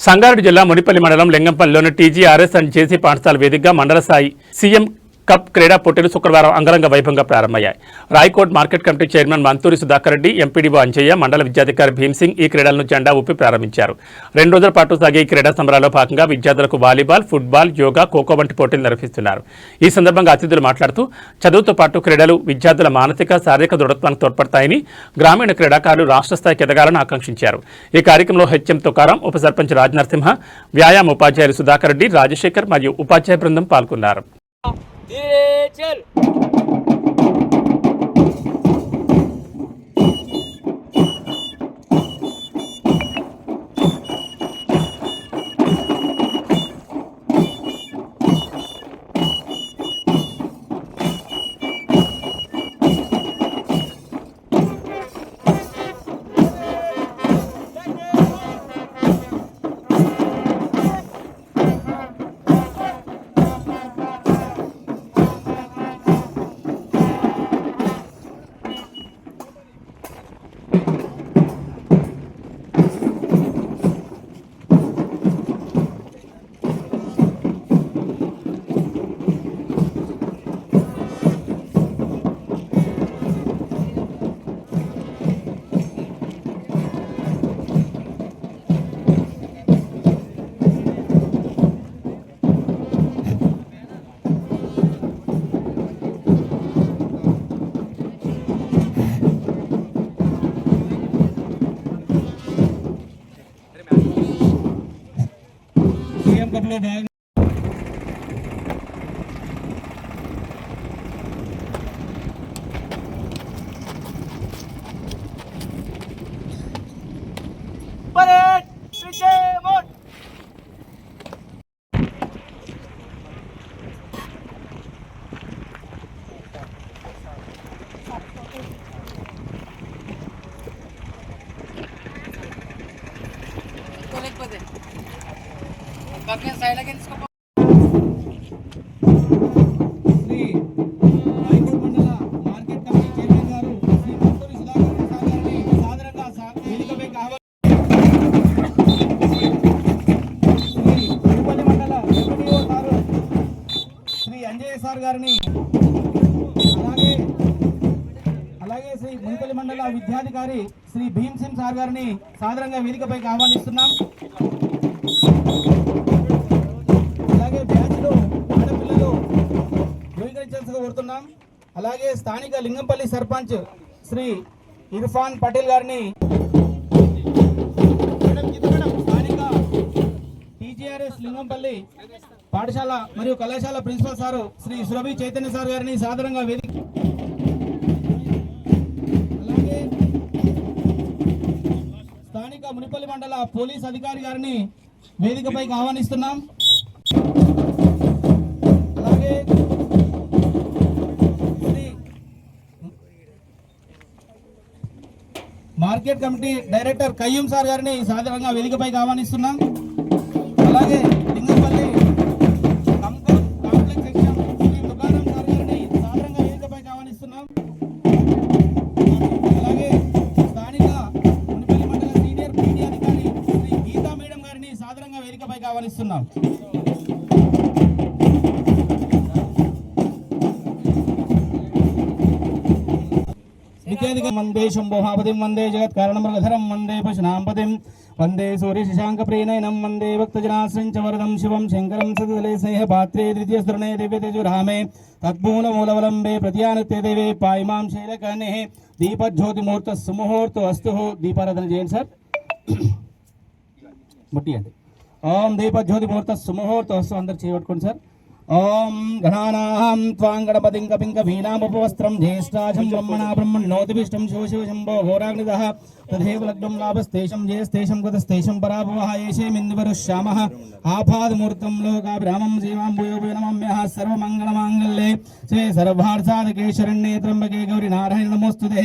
సంగారెడ్డి జిల్లా మునిపల్లి మండలం లింగంపల్లిలోని TGRS and జేసీ పాఠశాల వేదికగా మండల స్థాయి సీఎం కప్ క్రీడా పోటీలు శుక్రవారం అంగరంగ వైభవంగా ప్రారంభమయ్యాయి. Rayakot market committee chairman Manthuri Sudhakar Reddy MPDO Anjaiah మండల విద్యాధికారి భీమ్సింగ్ ఈ క్రీడలను జెండా ఊపి ప్రారంభించారు. రెండు రోజుల పాటు సాగే ఈ క్రీడా సంబరాల్లో భాగంగా విద్యార్థులకు వాలీబాల్ ఫుట్బాల్ యోగా ఖోఖో వంటి పోటీలు నిర్వహిస్తున్నారు. ఈ సందర్భంగా అతిథులు మాట్లాడుతూ చదువుతో పాటు క్రీడలు విద్యార్థుల మానసిక శారీరక దృఢత్వానికి తోడ్పడతాయని గ్రామీణ క్రీడాకారులు రాష్ట్ర స్థాయికి ఎదగాలని ఆకాంక్షించారు. ఈ కార్యక్రమంలో హెచ్ఎం తుకారం ఉప సర్పంచ్ రాజ్ నరసింహ వ్యాయామ ఉపాధ్యాయులు సుధాకర్ రెడ్డి రాజశేఖర్ మరియు ఉపాధ్యాయ బృందం పాల్గొన్నారు. ધીરે ચલ కప్లో భాగంగా అధికారి శ్రీ భీమ్ సింగ్ సార్ గారిని సాధారణంగా వేదికపైకి ఆహ్వానిస్తున్నాం. అలాగే బ్యాచ్లో ఆడపిల్లలు ధృవీకరించాల్సిందిగా కోరుతున్నాం. అలాగే స్థానిక లింగంపల్లి సర్పంచ్ శ్రీ ఇర్ఫాన్ పటేల్ గారిని స్థానిక టీజీఆర్ఎస్ లింగంపల్లి పాఠశాల మరియు కళాశాల principal sir Shri Surabhi Chaitanya sir గారిని సాధారణంగా వేదిక స్థానిక మునిపల్లి మండల పోలీస్ అధికారి గారిని వేదికపైకి ఆహ్వానిస్తున్నాం. అలాగే market committee director Qayyum sir గారిని సాధారణంగా వేదికపైకి ఆహ్వానిస్తున్నాం. గారిని సాధారణంగా వేదికపైకి ఆహ్వానిస్తున్నాం విద్యాధిక వందే శంభోహాపతిం వందే జగత్ కారణమృగధరం వందే పశునాంపతిం వందే సూర్య శశాంక ప్రీణయనం వందే భక్తజనాశ్రించ వరదం శివం శంకరం సదలే స్నేహ పాత్రే ద్వితీయ స్తృణే దివ్యతేజురామే తద్మూల మూలవలంబే ప్రత్యానుత్య దేవే పాయిమాం శైలకనే ఓం దీపజ్యోతి ముహూర్త వస్తు అందరు చేయబట్టుకోండి సార్. ఓం గణానాం త్వాం గణపతిం కపిం కవీనాముపవస్త్రం జ్యేష్ఠాజం బ్రహ్మణా బ్రహ్మణోతివిష్టం శివ శివ శంభో ఘోరాగ్నిదః తథైవ లగ్నం లాభస్తేషం జయస్తేషం గతస్తేషం పరాభవः ఏషేమిందువరుష్యామः ఆపాదమూర్తం లోకాభిరామం జీవాం భూయో భూయ నమమ్యः సర్వమంగళమాంగళ్యే శ్రీ సర్వార్థాదకే శరణ్యే త్రంబకే గౌరి నారాయణ నమోస్తుతే.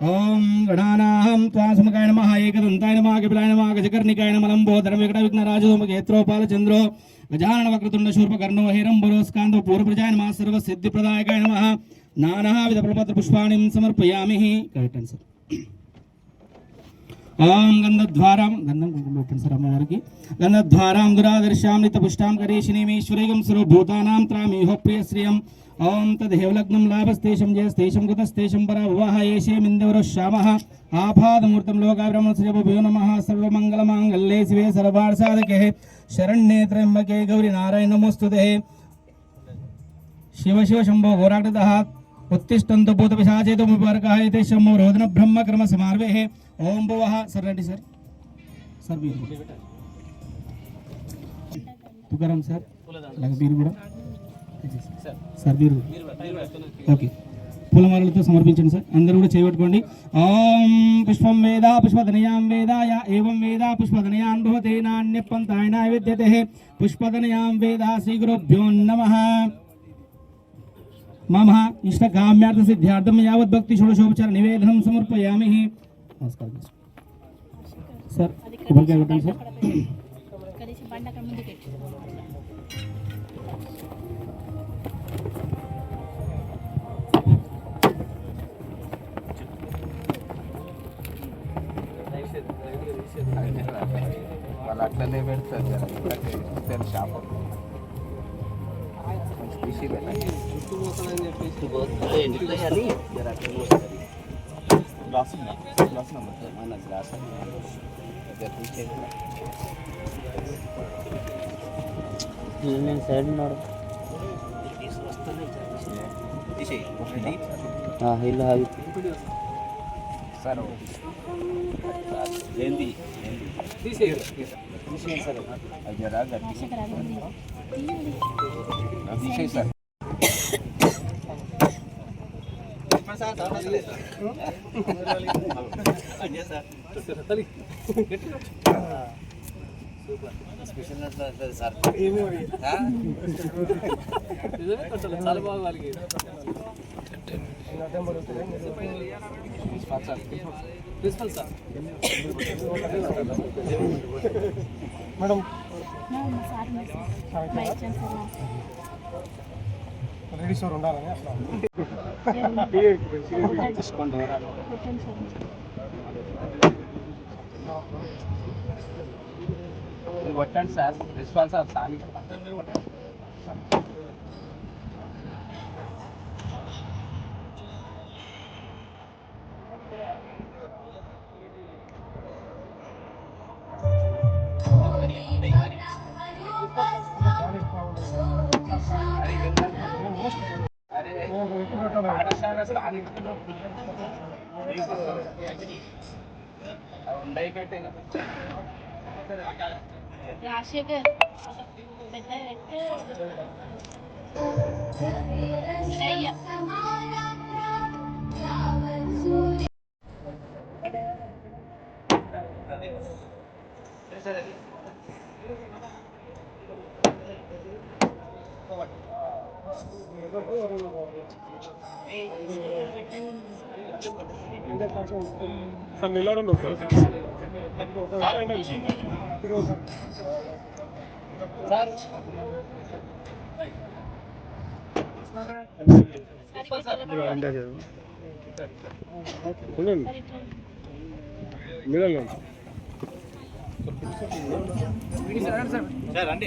ఓం గణానాహం త్వా నమ ఏకదంతాయ నమ కపిలాయ నమ గజకర్ణికాయ నమః లంబోదర వికట విఘ్నరాజో గేత్రోపాల చంద్రో గజానన వక్రతుండ శూర్పకర్ణో హేరంబరో స్కాందో పూర్వప్రజాయ నమ సర్వ సిద్ధిప్రదాయకాయ నానా విధ ప్రపత్ర పుష్పాణి సమర్పయామి. కరెక్ట్ సార్ ఓం గంధద్వారాం గంధం కుంకుమ సార్ అమ్మవారికి. గంధద్వారాం దురాదర్శాం నిత నితపుష్టాం కరీషిణీమీశ్వరేగం సర్వభూతానాం త్రామీహో ప్రియశ్రియం ఓం తదేవలగ్నం లాభస్తేషం జయస్తేషం కుతస్తేషం పర వివాహ ఏషేమిందవర శ్యామః ఆపాదమూర్తం లోకాబ్రహ్మ శ్రీభ్యో నమః సర్వమంగళమాంగళ్యే శివే సర్వార్థసాధకే శరణ్యే త్రయంబకే గౌరి నారాయణ నమోస్తుతే శివ శివ శంభో ఘోరాగ్రతः ఉత్తిష్టంతు భూత పిశాచేతు ముపర్కాయతే శంభో రోదన బ్రహ్మ క్రమ సమార్వే ఓం భువః సర్ రెడ్డి సార్ సార్ మీరు ఓకే. పూలమాలలతో సమర్పించండి సార్. అందరూ కూడా చేయబట్టుకోండి ఓం పుష్పం వేద పుష్పధనయాం వేదాయ ఏవం వేద పుష్పధనయాన్ భవతే నాణ్యపంతాయ నైవేద్యతే. పుష్పధనయాం వేద శ్రీ గురుభ్యో నమః. మమ ఇష్టకామ్యార్థ సిద్ధ్యార్థం యావత్ భక్తి షోడశోపచార నివేదనం సమర్పయామి. నమస్కారం సార్. సార్ అట్లనే పెడతారు జర ఇస్తారు షాప్ కొంచెం తీసి పెట్టండి గ్లాస్ ఉందా గ్లాస్ నెంబర్ మన గ్లాస్ జర తీసేయండి. సైడ్ ఉన్నాడు తీసేయి ఒకటి ఇల్లు హావి సార్. ఏంది? తీసేయండి సార్. అది జరా గట్టి ఇక్కడ అది ఉంది. తీసేయి సార్ నా మా సార్ ఉంది సార్. మా హెచ్ఎం సార్ నా. కొట్టండి సార్. కొట్టండి సార్ సార్ సాగి ఉండయి పెట్టే Σαν μιλάω να το Άρα είναι εκεί. అంటే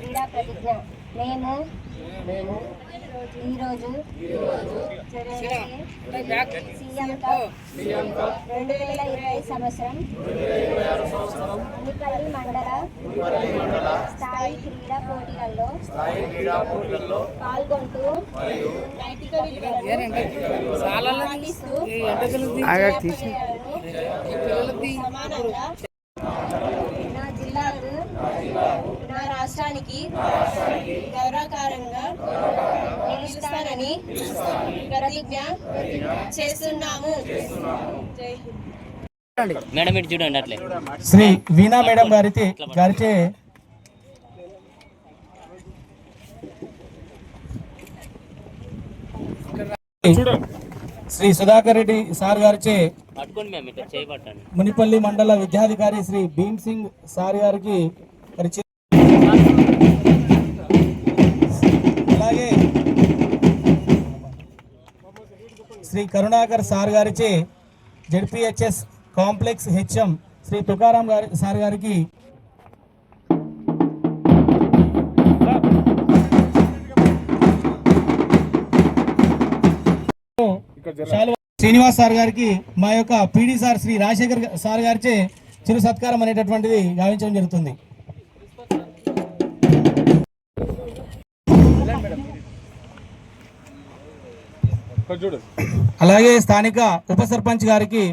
క్రీడా ప్రతిజ్ఞ మేము మేము ఈరోజు సీఎం రెండు వేల ఇరవై సంవత్సరం ఉనిపల్లి మండల స్థాయి క్రీడా పోటీలలో పాల్గొంటూ నైతిక విలువలను ప్రతిజ్ఞ చేస్తున్నాము. జై హింద్ మేడం ఇటు చూడండి అట్లే. శ్రీ వీణా మేడం గారితే గారిచే శ్రీ సుధాకర్ రెడ్డి సార్ గారిచే మునిపల్లి మండల విద్యాధికారి శ్రీ భీమ్ సింగ్ సార్ గారికి శ్రీ కరుణాకర్ సార్ గారిచే ZPHS complex HM Shri Tukaram గారి సార్ గారికి శ్రీనివాస్ సార్ గారికి మా యొక్క PD sir Shri Rajashekar sir గారిచే చిరు సత్కారం అనేటటువంటిది గావించడం జరుగుతుంది. అలాగే స్థానిక ఉప సర్పంచ్ గారికి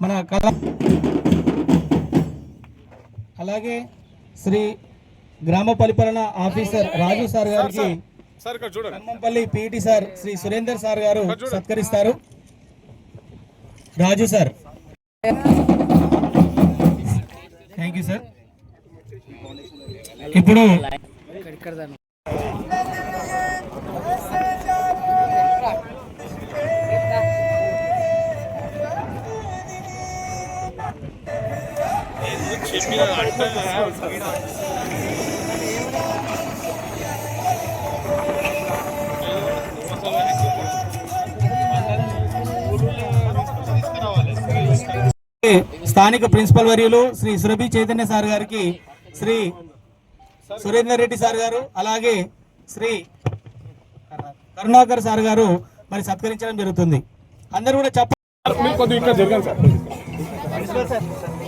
మన కళ అలాగే శ్రీ గ్రామ పరిపాలన ఆఫీసర్ రాజు సార్ గారికి Khammampalli PT sir Shri Surender sir గారు సత్కరిస్తారు. Raju sir. Thank you sir ఇప్పుడు స్థానిక ప్రిన్సిపల్ వర్యులు శ్రీ సురభి చైతన్య సార్ గారికి శ్రీ సురేందర్ రెడ్డి సార్ గారు అలాగే శ్రీ కరుణాకర్ సార్ గారు మరి సత్కరించడం జరుగుతుంది. అందరూ కూడా చెప్ప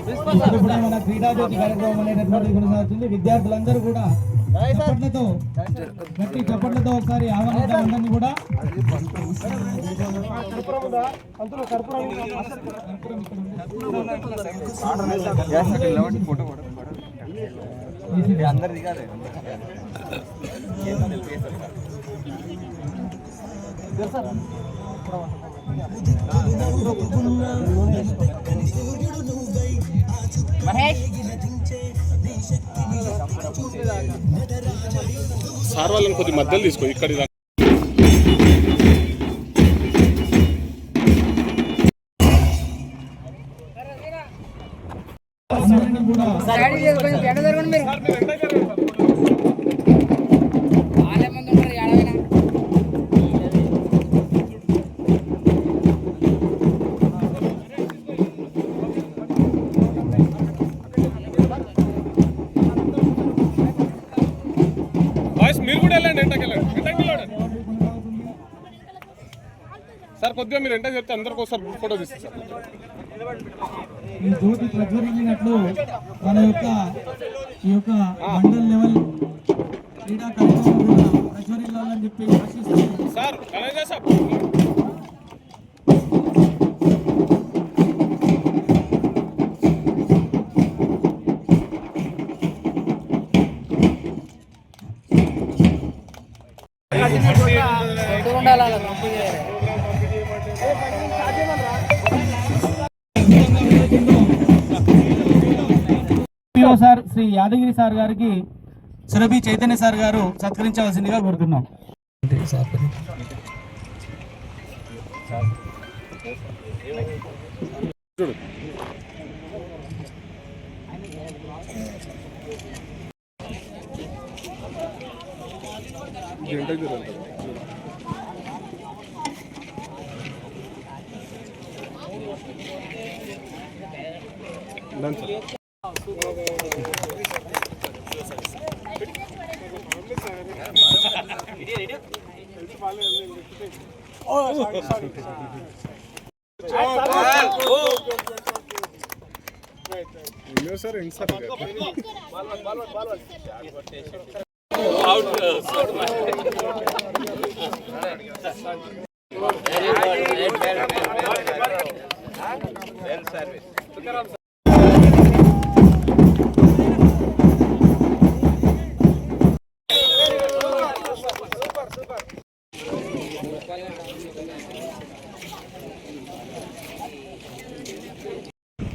ఇప్పుడు కూడా మన క్రీడా జ్యోతి కార్యక్రమం అనేటటువంటిది కొనసాగుతుంది విద్యార్థులందరూ కూడా. చప్పట్లతో గట్టి చప్పట్లతో ఒకసారి ఆహ్వానిద్దాం కూడా సార్ వాళ్ళని కొద్ది మధ్యలో తీసుకో ఇక్కడ ఇలా. అందరినీ కూడా కొద్దిగా మీరు ఎంట చెప్తే అందరికి ఒకసారి ఫోటో తీస్తారు సార్ ఈ జ్యోతి ప్రజ్వలించినట్లు మన యొక్క ఈ యొక్క మండల్ లెవెల్ క్రీడా కార్యక్రమం కూడా ప్రజ్వలిల్లాలని చెప్పి ఆశిస్తున్నాను. సార్ యాదగిరి సార్ గారికి సురభి చైతన్య సార్ గారు సత్కరించవలసిందిగా కోరుతున్నాం. ఎంటకి చూడండి done sir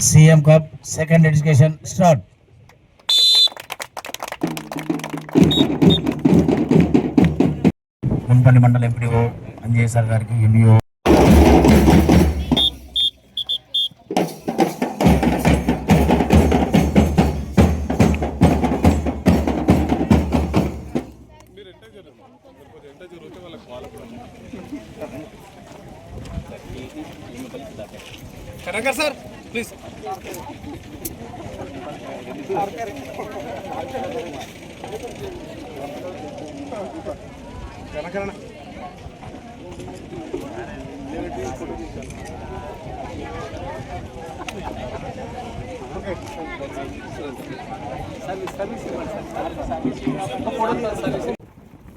CM cup second education start Munpalli మండల ఎంపీడీఓ అంజయ్య సార్ గారికి ఎంఈఓ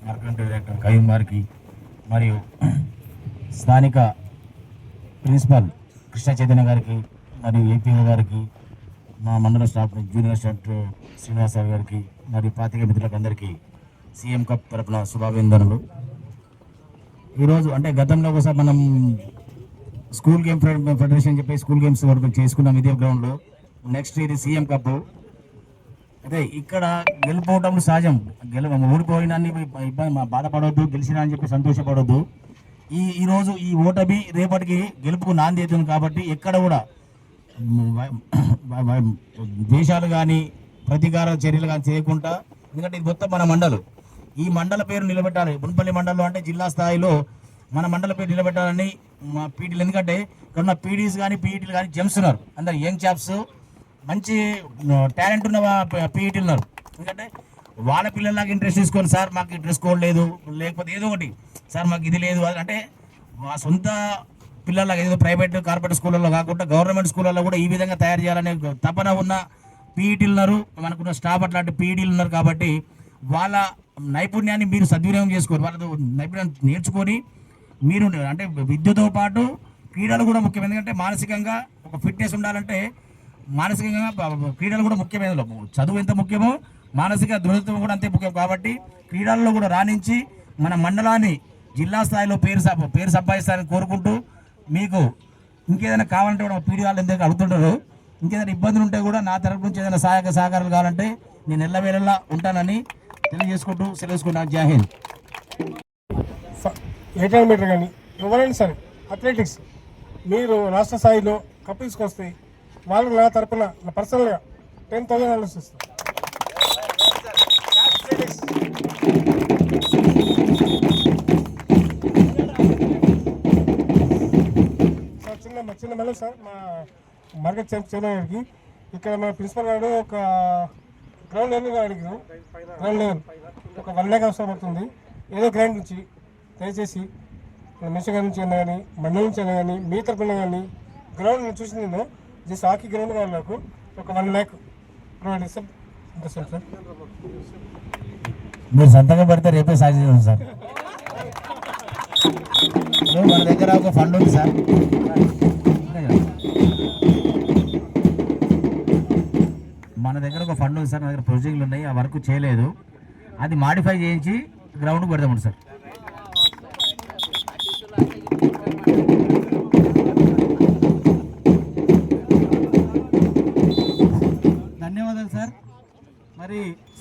మార్కెట్ డైరెక్టర్ కయ్యూమ్ గారికి మరియు స్థానిక ప్రిన్సిపల్ కృష్ణ చైతన్య గారికి మరియు ఏపీఓ గారికి మా మండల స్టాఫ్ జూనియర్ స్టాఫ్ శ్రీనివాస గారికి మరియు పాతిక మిత్రులకు అందరికీ సీఎం కప్ తరపున శుభాభినందనలు. ఈరోజు అంటే గతంలో ఒకసారి మనం స్కూల్ గేమ్ ఫెడరేషన్ చెప్పి స్కూల్ గేమ్స్ వరకు చేసుకున్నాం ఇదే గ్రౌండ్లో. నెక్స్ట్ ఇది సీఎం కప్ అదే ఇక్కడ గెలిపోవటం సహజం. గెల ఓడిపోయినా ఇబ్బంది బాధపడవద్దు గెలిచినా అని చెప్పి సంతోషపడవద్దు ఈ ఈరోజు ఈ ఓటమి రేపటికి గెలుపుకు నాంది అవుతుంది కాబట్టి ఎక్కడ కూడా వ- దేశాలు కానీ ప్రతీకార చర్యలు కానీ చేయకుండా ఎందుకంటే ఇది మొత్తం మన మండలు. ఈ మండల పేరు నిలబెట్టాలి. మున్పల్లి మండలం అంటే జిల్లా స్థాయిలో మన మండల పేరు నిలబెట్టాలని మా పీటీలు. ఎందుకంటే ఇక్కడ ఉన్న పీడీస్ కానీ పీఈటీలు కానీ జెమ్స్ ఉన్నారు. అందరు యంగ్ చాప్స్ మంచి టాలెంట్ ఉన్న పీఈటీ ఉన్నారు. ఎందుకంటే వాళ్ళ పిల్లలకి ఇంట్రెస్ట్ తీసుకొని సార్ మాకు డ్రెస్ కోడ్ లేదు. లేకపోతే ఏదో ఒకటి. సార్ మాకు ఇది లేదు. అది అంటే మా సొంత పిల్లలకి ఏదో ప్రైవేట్ కార్పొరేట్ స్కూళ్ళలో కాకుండా గవర్నమెంట్ స్కూళ్ళలో కూడా ఈ విధంగా తయారు చేయాలనే తపన ఉన్న పీఈటీలు ఉన్నారు. మనకున్న స్టాఫ్ అట్లాంటి పీఈటీలు ఉన్నారు కాబట్టి వాళ్ళ నైపుణ్యాన్ని మీరు సద్వినియోగం చేసుకోరు. వాళ్ళ నైపుణ్యం నేర్చుకొని మీరు అంటే విద్యతో పాటు క్రీడలు కూడా ముఖ్యం. ఎందుకంటే మానసికంగా ఒక ఫిట్నెస్ ఉండాలంటే మానసికంగా క్రీడలు కూడా ముఖ్యమైన చదువు ఎంత ముఖ్యమో మానసిక దృఢత్వం కూడా అంతే ముఖ్యం కాబట్టి క్రీడల్లో కూడా రాణించి మన మండలాన్ని జిల్లా స్థాయిలో పేరు స- పేరు సంపాదిస్తారని కోరుకుంటూ మీకు ఇంకేదైనా కావాలంటే కూడా పీడి వాళ్ళు ఎందుకు అడుగుతుంటారు? ఇంకేదైనా ఇబ్బందులు ఉంటే కూడా నా తరపు నుంచి ఏదైనా సహాయక సహకారాలు కావాలంటే నేను ఎల్లవేళలా ఉంటానని తెలియజేసుకుంటూ సెలవుకుంటున్నాను జై హింద్. ఎయిట్ హండ్రెడ్ మీటర్ కానీ ఎవరైనా సరే అథ్లెటిక్స్ మీరు రాష్ట్ర స్థాయిలో కప్పించుకొస్తే వాళ్ళకి నా తరపున నా పర్సనల్గా టెన్ థౌసండ్ ఆలోచిస్తాను సార్ చిన్న మా చిన్న మెల్ల సార్ మా మార్కెట్ చైర్మన్ గారికి. ఇక్కడ మా ప్రిన్సిపల్ గారు ఒక గ్రౌండ్ లెవెల్ అడిగారు. Ground level. ఒక వన్ ల్యాక్ అవసరం పడుతుంది. ఏదో గ్రౌండ్ నుంచి దయచేసి మిషన్ గారి నుంచి అయినా కానీ మండలి నుంచి అయినా కానీ మీ తరపున కానీ గ్రౌండ్ చూసి నేను. జస్ట్ హాకీ గ్రౌండ్ కావాలి నాకు. ఒక వన్ ల్యాక్ ప్రొవైడ్ చేస్తాం సార్ సార్? మీరు సంతకం పెడితే రేపే సాధ్యం సార్. ఇప్పుడు మన దగ్గర ఒక ఫండ్ ఉంది సార్. మన దగ్గర ఒక ఫండ్ ఉంది సార్ మన దగ్గర ప్రొజెక్టులు ఉన్నాయి ఆ వర్క్ చేయలేదు. అది మాడిఫై చేయించి గ్రౌండ్ పెడదామండి సార్.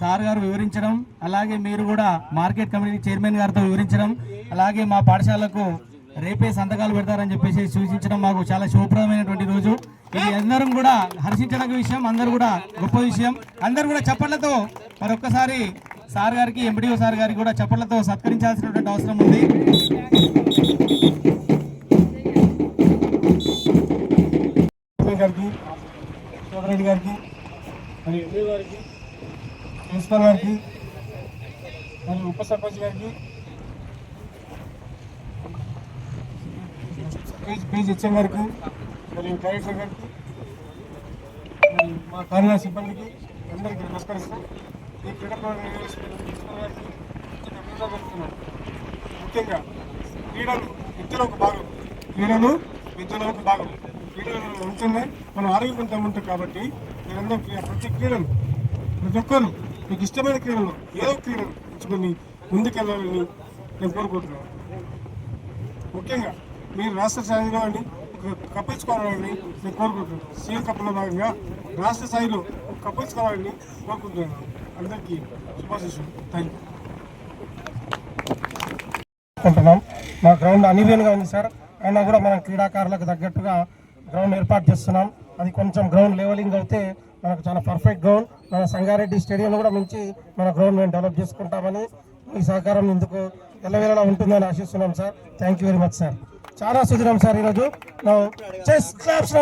సార్ గారు వివరించడం అలాగే మీరు కూడా మార్కెట్ కమిటీ చైర్మన్ గారితో వివరించడం అలాగే మా పాఠశాలకు రేపే సంతకాలు పెడతారని చెప్పేసి సూచించడం మాకు చాలా శుభప్రదమైనటువంటి రోజు. ఇది అందరం కూడా హర్షించడానికి విషయం అందరూ కూడా గొప్ప విషయం. అందరూ కూడా చప్పట్లతో మరొక్కసారి సార్ గారికి ఎంపీడీఓ సార్ గారికి కూడా చప్పట్లతో సత్కరించాల్సినటువంటి అవసరం ఉంది. గారికి గారికి. ప్రిన్సిపల్ గారికి మరియు ఉప సర్పంచ్ గారికి. పేజ్ హెచ్ఎం గారికి మరియు డైరెక్టర్ గారికి మరియు మా కార్యాలయ సిబ్బందికి అందరికీ నమస్కరిస్తూ ఈ క్రీడా ప్రిన్సిపల్ గారికి ముఖ్యంగా క్రీడలు విద్యలో ఒక భాగం. క్రీడలు విద్యలో ఒక భాగం. క్రీడలు ఉంటేనే మనం ఆరోగ్యవంతంగా ఉంటాం కాబట్టి మీరందరూ ప్రతి క్రీడలు ప్రతి ఒక్కరు మీకు ఇష్టమైన క్రీడలు ఏదో క్రీడలు ఎంచుకొని ముందుకెళ్ళాలని నేను కోరుకుంటున్నాను. ముఖ్యంగా మీరు రాష్ట్ర స్థాయిలో అండి కప్పించుకోవాలని నేను కోరుకుంటున్నాను. సీఎం కప్పులో భాగంగా రాష్ట్ర స్థాయిలో కప్పించుకోవాలని కోరుకుంటున్నాను. అందరికీ శుభాశిషులు థ్యాంక్ యూ అనుకుంటున్నాం మా గ్రౌండ్ అనివీన్గా ఉంది సార్. అయినా కూడా మనం క్రీడాకారులకు తగ్గట్టుగా గ్రౌండ్ ఏర్పాటు చేస్తున్నాం. అది కొంచెం గ్రౌండ్ లెవెలింగ్ అయితే మనకు చాలా పర్ఫెక్ట్ గ్రౌండ్ మన సంగారెడ్డి స్టేడియం కూడా మంచి మన గ్రౌండ్ మేము డెవలప్ చేసుకుంటామని ఈ సహకారం ఇందుకు ఎల్లవేళలా ఉంటుందని ఆశిస్తున్నాం sir. Thank you very much sir చాలా సుదిరం సార్ ఈరోజు. Chess claps